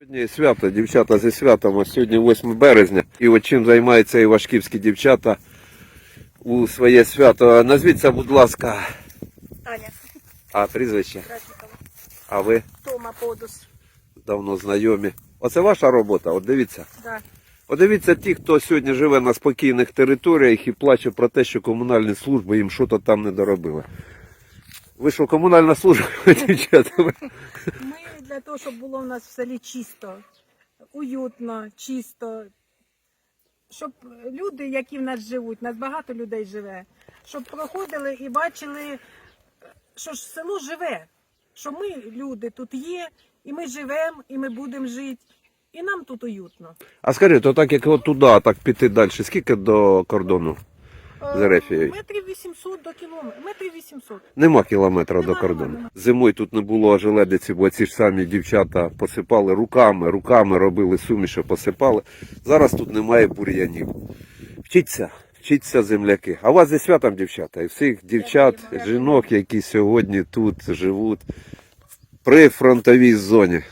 Сьогодні свято, дівчата зі святом, а сьогодні 8 березня. І от чим займаються івашківські дівчата у своє свято. Назвіться, будь ласка, Таня а прізвище, Красникова. а ви Тома Подус. давно знайомі. Оце ваша робота, от дивіться. Да. От дивіться ті, хто сьогодні живе на спокійних територіях і плаче про те, що комунальні служби їм щось там не доробили. Ви що, комунальна служба, дівчата? Ми для того, щоб було в нас в селі чисто, уютно, чисто. Щоб люди, які в нас живуть, нас багато людей живе, щоб проходили і бачили, що ж село живе, що ми, люди, тут є, і ми живемо, і ми будемо жити, і нам тут уютно. А скажіть, то так як от туди, так піти далі, скільки до кордону? Е, Метрів 800 до кілометра. Метрів 800. Нема кілометра до кордону. нема. Зимою тут не було ожеледиці, бо ці ж самі дівчата посипали руками, руками робили суміші, посипали. Зараз тут немає бур'янів. Вчіться, вчіться земляки. А у вас зі святом, дівчата, і всіх дівчат, жінок, які сьогодні тут живуть при фронтовій зоні.